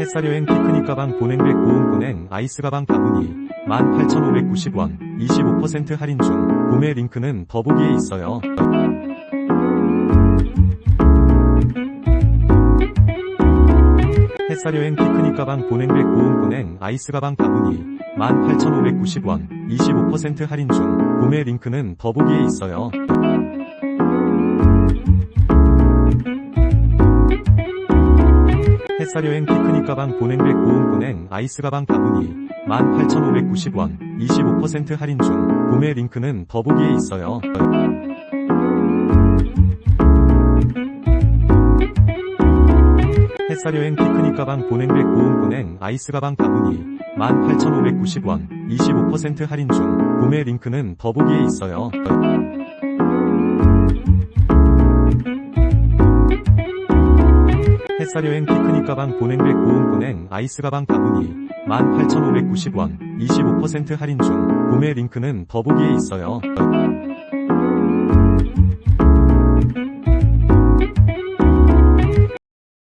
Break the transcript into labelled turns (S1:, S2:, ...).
S1: 햇살 여행 피크닉 가방 보냉백 보온 보냉 아이스 가방 바구니 18,590원 25% 할인 중 구매 링크는 더보기에 있어요. 햇살 여행 피크닉 가방 보냉백 보온 보냉 아이스 가방 바구니 18,590원 25% 할인 중 구매 링크는 더보기에 있어요. 햇살 여행 피크닉 가방 보냉백 보온 보냉 아이스 가방 바구니 18,590원 25% 할인 중 구매 링크는 더보기에 있어요. 햇살 여행 피크닉 가방 보냉백 보온 보냉 아이스 가방 바구니 18,590원 25% 할인 중 구매 링크는 더보기에 있어요. 햇살 여행 피크닉 가방 보냉백 보온 보냉 아이스 가방 바구니 18,590원 25% 할인 중 구매 링크는 더보기에 있어요.